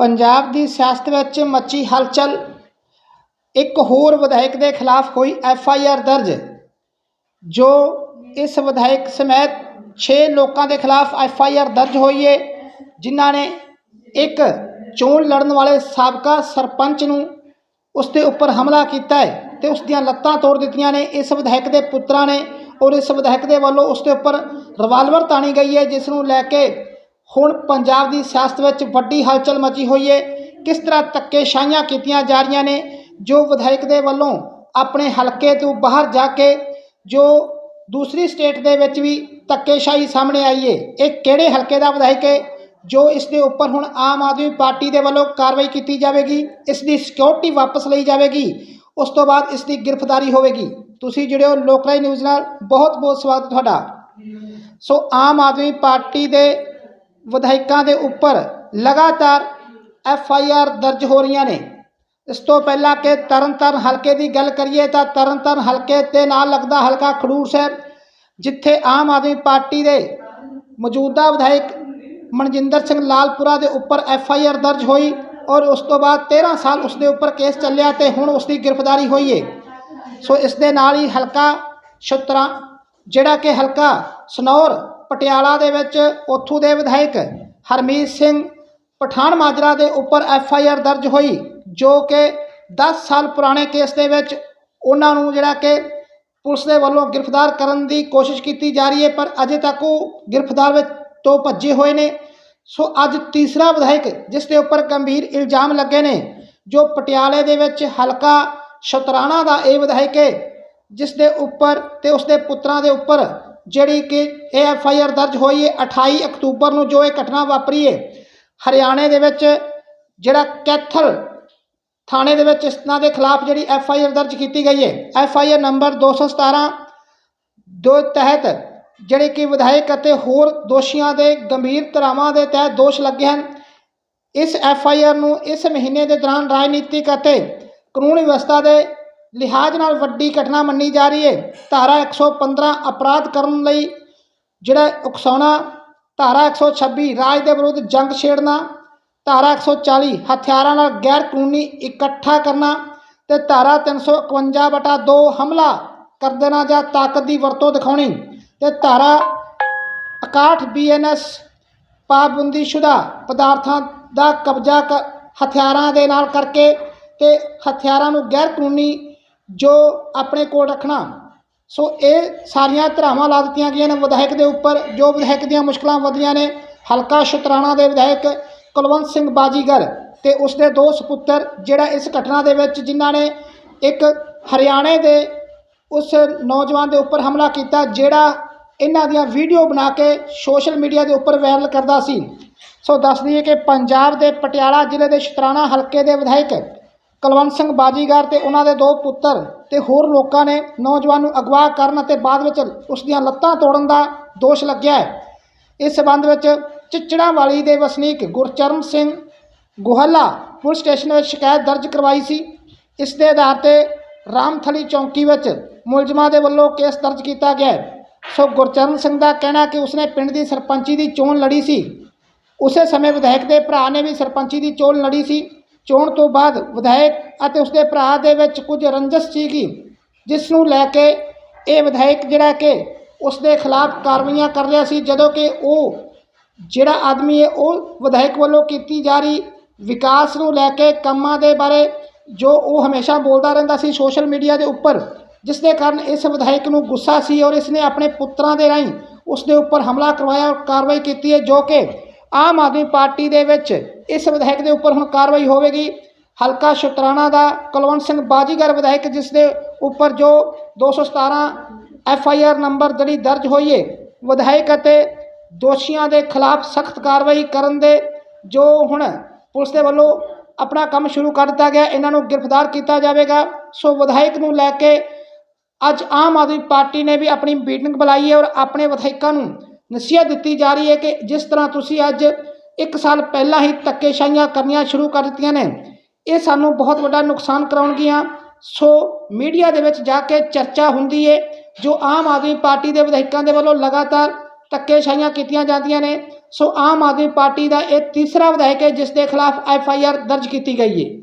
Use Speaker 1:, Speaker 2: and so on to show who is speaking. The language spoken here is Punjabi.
Speaker 1: ਪੰਜਾਬ ਦੀ ਸਿਆਸਤ ਵਿੱਚ ਮੱਚੀ ਹਲਚਲ। ਇੱਕ ਹੋਰ ਵਿਧਾਇਕ ਦੇ ਖਿਲਾਫ ਹੋਈ ਐਫ ਆਈ ਆਰ ਦਰਜ, ਜੋ ਇਸ ਵਿਧਾਇਕ ਸਮੇਤ 6 ਲੋਕਾਂ ਦੇ ਖਿਲਾਫ ਐਫ ਆਈ ਆਰ ਦਰਜ ਹੋਈ ਹੈ ਜਿਨ੍ਹਾਂ ਨੇ ਇੱਕ ਚੋਣ ਲੜਨ ਵਾਲੇ ਸਾਬਕਾ ਸਰਪੰਚ ਨੂੰ ਉਸ ਦੇ ਉੱਪਰ ਹਮਲਾ ਕੀਤਾ ਹੈ ਤੇ ਉਸ ਦੀਆਂ ਲੱਤਾਂ ਤੋੜ ਦਿੱਤੀਆਂ ਨੇ। ਇਸ ਵਿਧਾਇਕ ਦੇ ਪੁੱਤਰਾਂ ਨੇ ਔਰ ਇਸ ਵਿਧਾਇਕ ਦੇ ਵੱਲੋਂ ਉਸ ਦੇ ਉੱਪਰ ਰਿਵਾਲਵਰ ਤਾਣੀ ਗਈ ਹੈ ਜਿਸ ਨੂੰ ਲੈ ਕੇ ਹੁਣ ਪੰਜਾਬ ਦੀ ਸਿਆਸਤ ਵਿੱਚ ਵੱਡੀ ਹਲਚਲ ਮਚੀ ਹੋਈ ਹੈ ਕਿਸ ਤਰ੍ਹਾਂ ਧੱਕੇਸ਼ਾਹੀਆਂ ਕੀਤੀਆਂ ਜਾ ਰਹੀਆਂ ਨੇ, ਜੋ ਵਿਧਾਇਕ ਦੇ ਵੱਲੋਂ ਆਪਣੇ ਹਲਕੇ ਤੋਂ ਬਾਹਰ ਜਾ ਕੇ ਜੋ ਦੂਸਰੀ ਸਟੇਟ ਦੇ ਵਿੱਚ ਵੀ ਧੱਕੇਸ਼ਾਹੀ ਸਾਹਮਣੇ ਆਈ ਹੈ ਇਹ ਕਿਹੜੇ ਹਲਕੇ ਦਾ ਵਿਧਾਇਕ ਹੈ ਜੋ ਇਸ ਦੇ ਉੱਪਰ ਹੁਣ ਆਮ ਆਦਮੀ ਪਾਰਟੀ ਦੇ ਵੱਲੋਂ ਕਾਰਵਾਈ ਕੀਤੀ ਜਾਵੇਗੀ, ਇਸ ਦੀ ਸਿਕਿਉਰਿਟੀ ਵਾਪਸ ਲਈ ਜਾਵੇਗੀ, ਉਸ ਤੋਂ ਬਾਅਦ ਇਸ ਦੀ ਗ੍ਰਿਫਤਾਰੀ ਹੋਵੇਗੀ। ਤੁਸੀਂ ਜਿਹੜੇ ਹੋ ਲੋਕਰਾਈ ਨਿਊਜ਼ ਨਾਲ ਬਹੁਤ ਬਹੁਤ ਸਵਾਗਤ ਤੁਹਾਡਾ। ਸੋ ਆਮ ਆਦਮੀ ਪਾਰਟੀ ਦੇ ਵਿਧਾਇਕਾਂ ਦੇ ਉੱਪਰ ਲਗਾਤਾਰ ਐਫ ਆਈ ਆਰ ਦਰਜ ਹੋ ਰਹੀਆਂ ਨੇ। ਇਸ ਤੋਂ ਪਹਿਲਾਂ ਕਿ ਤਰਨਤਾਰਨ ਹਲਕੇ ਦੀ ਗੱਲ ਕਰੀਏ ਤਾਂ ਤਰਨਤਾਰਨ ਹਲਕੇ ਤੇ ਨਾਲ ਲੱਗਦਾ ਹਲਕਾ ਖਡੂਰ ਸਾਹਿਬ, ਜਿੱਥੇ ਆਮ ਆਦਮੀ ਪਾਰਟੀ ਦੇ ਮੌਜੂਦਾ ਵਿਧਾਇਕ ਮਨਜਿੰਦਰ ਸਿੰਘ ਲਾਲਪੁਰਾ ਦੇ ਉੱਪਰ ਐਫ ਆਈ ਆਰ ਦਰਜ ਹੋਈ ਔਰ ਉਸ ਤੋਂ ਬਾਅਦ 13 ਸਾਲ ਉਸ ਦੇ ਉੱਪਰ ਕੇਸ ਚੱਲਿਆ ਤੇ ਹੁਣ ਉਸ ਦੀ ਗ੍ਰਿਫਤਾਰੀ ਹੋਈ ਹੈ ਸੋ ਇਸ ਦੇ ਨਾਲ ਹੀ ਹਲਕਾ ਛੁਤਰਾ, ਜਿਹੜਾ ਕਿ ਹਲਕਾ ਸਨੌਰ ਪਟਿਆਲਾ ਦੇ ਵਿੱਚ ਉੱਥੋਂ ਦੇ ਵਿਧਾਇਕ ਹਰਮੀਤ ਸਿੰਘ ਪਠਾਨ ਮਾਜਰਾ ਦੇ ਉੱਪਰ ਐਫ ਆਈ ਆਰ ਦਰਜ ਹੋਈ, ਜੋ ਕਿ 10 ਸਾਲ ਪੁਰਾਣੇ ਕੇਸ ਦੇ ਵਿੱਚ ਉਹਨਾਂ ਨੂੰ ਜਿਹੜਾ ਕਿ ਪੁਲਿਸ ਦੇ ਵੱਲੋਂ ਗ੍ਰਿਫਤਾਰ ਕਰਨ ਦੀ ਕੋਸ਼ਿਸ਼ ਕੀਤੀ ਜਾ ਰਹੀ ਹੈ, ਪਰ ਅਜੇ ਤੱਕ ਉਹ ਗ੍ਰਿਫਤਾਰ ਵਿੱਚ ਤੋਂ ਭੱਜੇ ਹੋਏ ਨੇ। ਸੋ ਅੱਜ ਤੀਸਰਾ ਵਿਧਾਇਕ, ਜਿਸ ਦੇ ਉੱਪਰ ਗੰਭੀਰ ਇਲਜ਼ਾਮ ਲੱਗੇ ਨੇ, ਜੋ ਪਟਿਆਲੇ ਦੇ ਵਿੱਚ ਹਲਕਾ ਸ਼ਤਰਾਣਾ ਦਾ ਇਹ ਵਿਧਾਇਕ ਹੈ, ਜਿਸ ਦੇ ਉੱਪਰ ਤੇ ਉਸ ਦੇ ਪੁੱਤਰਾਂ ਦੇ ਉੱਪਰ ਜਿਹੜੀ ਕਿ ਇਹ ਐਫ ਆਈ ਆਰ ਦਰਜ ਹੋਈ ਹੈ 28 ਅਕਤੂਬਰ ਨੂੰ ਜੋ ਇਹ ਘਟਨਾ ਵਾਪਰੀ ਹੈ, ਹਰਿਆਣੇ ਦੇ ਵਿੱਚ ਜਿਹੜਾ ਕੈਥਲ ਥਾਣੇ ਦੇ ਵਿੱਚ ਇਸ ਤਰ੍ਹਾਂ ਦੇ ਖਿਲਾਫ ਜਿਹੜੀ ਐਫ ਆਈ ਆਰ ਦਰਜ ਕੀਤੀ ਗਈ ਹੈ। ਐਫ ਆਈ ਆਰ ਨੰਬਰ 217 ਦੋ ਤਹਿਤ ਜਿਹੜੇ ਕਿ ਵਿਧਾਇਕ ਅਤੇ ਹੋਰ ਦੋਸ਼ੀਆਂ ਦੇ ਗੰਭੀਰ ਧਾਰਾਵਾਂ ਦੇ ਤਹਿਤ ਦੋਸ਼ ਲੱਗੇ ਹਨ। ਇਸ ਐਫ ਆਈ ਆਰ ਨੂੰ ਇਸ ਮਹੀਨੇ ਦੇ ਦੌਰਾਨ ਰਾਜਨੀਤਿਕ ਅਤੇ ਕਾਨੂੰਨ ਵਿਵਸਥਾ ਦੇ ਲਿਹਾਜ਼ ਨਾਲ ਵੱਡੀ ਘਟਨਾ ਮੰਨੀ ਜਾ ਰਹੀ ਹੈ। ਧਾਰਾ 115 ਅਪਰਾਧ ਕਰਨ ਲਈ ਜਿਹੜਾ ਉਕਸਾਉਣਾ, ਧਾਰਾ 126 ਰਾਜ ਦੇ ਵਿਰੁੱਧ ਜੰਗ ਛੇੜਨਾ, ਧਾਰਾ 140 ਹਥਿਆਰਾਂ ਨਾਲ ਗੈਰ ਕਾਨੂੰਨੀ ਇਕੱਠਾ ਕਰਨਾ ਤੇ ਧਾਰਾ 351 ਬਟਾ 2 ਹਮਲਾ ਕਰ ਦੇਣਾ ਜਾਂ ਤਾਕਤ ਦੀ ਵਰਤੋਂ ਦਿਖਾਉਣੀ ਤੇ ਧਾਰਾ 61 ਬੀਐਨਐਸ ਪਾਬੰਦੀਸ਼ੁਦਾ ਪਦਾਰਥਾਂ ਦਾ ਕਬਜ਼ਾ ਕ- ਹਥਿਆਰਾਂ ਦੇ ਨਾਲ ਕਰਕੇ ਤੇ ਹਥਿਆਰਾਂ ਨੂੰ ਗੈਰ ਕਾਨੂੰਨੀ ਜੋ ਆਪਣੇ ਕੋਲ ਰੱਖਣਾ। ਸੋ ਇਹ ਸਾਰੀਆਂ ਧਰਾਵਾਂ ਲਾ ਦਿੱਤੀਆਂ ਗਈਆਂ ਨੇ ਵਿਧਾਇਕ ਦੇ ਉੱਪਰ। ਜੋ ਵਿਧਾਇਕ ਦੀਆਂ ਮੁਸ਼ਕਲਾਂ ਵਧੀਆਂ ਨੇ, ਹਲਕਾ ਸ਼ੁਤਰਾਣਾ ਦੇ ਵਿਧਾਇਕ ਕੁਲਵੰਤ ਸਿੰਘ ਬਾਜੀਗਰ ਤੇ ਉਸ ਦੇ ਦੋ ਸੁਪੁੱਤਰ, ਜਿਹੜਾ ਇਸ ਘਟਨਾ ਦੇ ਵਿੱਚ ਜਿਨ੍ਹਾਂ ਨੇ ਇੱਕ ਹਰਿਆਣੇ ਦੇ ਉਸ ਨੌਜਵਾਨ ਦੇ ਉੱਪਰ ਹਮਲਾ ਕੀਤਾ, ਜਿਹੜਾ ਇਹਨਾਂ ਦੀਆਂ ਵੀਡੀਓ ਬਣਾ ਕੇ ਸੋਸ਼ਲ ਮੀਡੀਆ ਦੇ ਉੱਪਰ ਵਾਇਰਲ ਕਰਦਾ ਸੀ। ਸੋ ਦੱਸ ਦਈਏ ਕਿ ਪੰਜਾਬ ਦੇ ਪਟਿਆਲਾ ਜ਼ਿਲ੍ਹੇ ਦੇ ਸ਼ਤਰਾਣਾ ਹਲਕੇ ਦੇ ਵਿਧਾਇਕ ਕੁਲਵੰਤ ਸਿੰਘ ਬਾਜੀਗਰ ਤੇ ਉਹਨਾਂ ਦੇ ਦੋ ਪੁੱਤਰ ਤੇ ਹੋਰ ਲੋਕਾਂ ਨੇ ਨੌਜਵਾਨ ਨੂੰ ਅਗਵਾ ਕਰਨ ਅਤੇ ਬਾਅਦ ਵਿੱਚ ਉਸ ਦੀਆਂ ਲੱਤਾਂ ਤੋੜਨ ਦਾ ਦੋਸ਼ ਲੱਗਿਆ ਹੈ। ਇਸ ਸਬੰਧ ਵਿੱਚ ਚਿਚੜਾ ਵਾਲੀ ਦੇ ਵਸਨੀਕ ਗੁਰਚਰਨ ਸਿੰਘ ਗੁਹਲਾ ਪੁਲਿਸ ਸਟੇਸ਼ਨ ਵਿੱਚ ਸ਼ਿਕਾਇਤ ਦਰਜ ਕਰਵਾਈ ਸੀ। ਇਸ ਦੇ ਆਧਾਰ ਤੇ ਰਾਮਥਲੀ ਚੌਂਕੀ ਵਿੱਚ ਮੁਲਜ਼ਮਾਂ ਦੇ ਵੱਲੋਂ ਕੇਸ ਦਰਜ ਕੀਤਾ ਗਿਆ ਸੋ ਗੁਰਚਰਨ ਸਿੰਘ ਦਾ ਕਹਿਣਾ ਕਿ ਉਸਨੇ ਪਿੰਡ ਦੀ ਸਰਪੰਚੀ ਦੀ ਚੋਣ ਲੜੀ ਸੀ। ਉਸੇ ਸਮੇਂ ਵਿਧਾਇਕ ਦੇ ਭਰਾ ਨੇ ਵੀ ਸਰਪੰਚੀ ਦੀ ਚੋਣ ਲੜੀ ਸੀ। ਚੋਣ ਤੋਂ ਬਾਅਦ ਵਿਧਾਇਕ ਅਤੇ ਉਸਦੇ ਭਰਾ ਦੇ ਵਿੱਚ ਕੁਝ ਰੰਜਸ ਸੀਗੀ ਜਿਸ ਨੂੰ ਲੈ ਕੇ ਇਹ ਵਿਧਾਇਕ ਜਿਹੜਾ ਕਿ ਉਸ ਦੇ ਖਿਲਾਫ ਕਾਰਵਾਈਆਂ ਕਰ ਰਿਹਾ ਸੀ, ਜਦੋਂ ਕਿ ਉਹ ਜਿਹੜਾ ਆਦਮੀ ਹੈ, ਉਹ ਵਿਧਾਇਕ ਵੱਲੋਂ ਕੀਤੀ ਜਾ ਰਹੀ ਵਿਕਾਸ ਨੂੰ ਲੈ ਕੇ ਕੰਮਾਂ ਦੇ ਬਾਰੇ ਜੋ ਉਹ ਹਮੇਸ਼ਾ ਬੋਲਦਾ ਰਹਿੰਦਾ ਸੀ ਸੋਸ਼ਲ ਮੀਡੀਆ ਦੇ ਉੱਪਰ, ਜਿਸ ਦੇ ਕਾਰਨ ਇਸ ਵਿਧਾਇਕ ਨੂੰ ਗੁੱਸਾ ਸੀ ਔਰ ਇਸ ਨੇ ਆਪਣੇ ਪੁੱਤਰਾਂ ਦੇ ਰਾਹੀਂ ਉਸ ਦੇ ਉੱਪਰ ਹਮਲਾ ਕਰਵਾਇਆ ਔਰ ਕਾਰਵਾਈ ਕੀਤੀ ਹੈ, ਜੋ ਕਿ ਆਮ ਆਦਮੀ ਪਾਰਟੀ ਦੇ ਵਿੱਚ ਇਸ ਵਿਧਾਇਕ ਦੇ ਉੱਪਰ ਹੁਣ ਕਾਰਵਾਈ ਹੋਵੇਗੀ। ਹਲਕਾ ਸ਼ਤਰਾਣਾ ਦਾ ਕੁਲਵੰਤ ਸਿੰਘ ਬਾਜੀਗਰ ਵਿਧਾਇਕ, ਜਿਸ ਦੇ ਉੱਪਰ ਜੋ 217 ਐਫ ਆਈ ਆਰ ਨੰਬਰ ਜਿਹੜੀ ਦਰਜ ਹੋਈ ਹੈ ਵਿਧਾਇਕ ਅਤੇ ਦੋਸ਼ੀਆਂ ਦੇ ਖਿਲਾਫ ਸਖਤ ਕਾਰਵਾਈ ਕਰਨ ਦੇ ਜੋ ਹੁਣ ਪੁਲਿਸ ਦੇ ਵੱਲੋਂ ਆਪਣਾ ਕੰਮ ਸ਼ੁਰੂ ਕਰ ਦਿੱਤਾ ਗਿਆ, ਇਹਨਾਂ ਨੂੰ ਗ੍ਰਿਫਤਾਰ ਕੀਤਾ ਜਾਵੇਗਾ। ਸੋ ਵਿਧਾਇਕ ਨੂੰ ਲੈ ਕੇ ਅੱਜ ਆਮ ਆਦਮੀ ਪਾਰਟੀ ਨੇ ਵੀ ਆਪਣੀ ਮੀਟਿੰਗ ਬੁਲਾਈ ਹੈ ਔਰ ਆਪਣੇ ਵਿਧਾਇਕਾਂ ਨੂੰ ਨਸੀਹਤ ਦਿੱਤੀ ਜਾ ਰਹੀ ਹੈ ਕਿ ਜਿਸ ਤਰ੍ਹਾਂ ਤੁਸੀਂ ਅੱਜ ਇੱਕ ਸਾਲ ਪਹਿਲਾਂ ਹੀ ਧੱਕੇਸ਼ਾਹੀਆਂ ਕਰਨੀਆਂ ਸ਼ੁਰੂ ਕਰ ਦਿੱਤੀਆਂ ਨੇ। ਇਹ ਸਾਨੂੰ ਬਹੁਤ ਵੱਡਾ ਨੁਕਸਾਨ ਕਰਾਉਣਗੀਆਂ। ਸੋ ਮੀਡੀਆ ਦੇ ਵਿੱਚ ਜਾ ਕੇ ਚਰਚਾ ਹੁੰਦੀ ਹੈ ਜੋ ਆਮ ਆਦਮੀ ਪਾਰਟੀ ਦੇ ਵਿਧਾਇਕਾਂ ਦੇ ਵੱਲੋਂ ਲਗਾਤਾਰ ਧੱਕੇਸ਼ਾਹੀਆਂ ਕੀਤੀਆਂ ਜਾਂਦੀਆਂ ਨੇ। ਸੋ ਆਮ ਆਦਮੀ ਪਾਰਟੀ ਦਾ ਇਹ ਤੀਸਰਾ ਵਿਧਾਇਕ ਹੈ, ਜਿਸ ਦੇ ਖਿਲਾਫ ਐਫ ਆਈ ਆਰ ਦਰਜ ਕੀਤੀ ਗਈ ਹੈ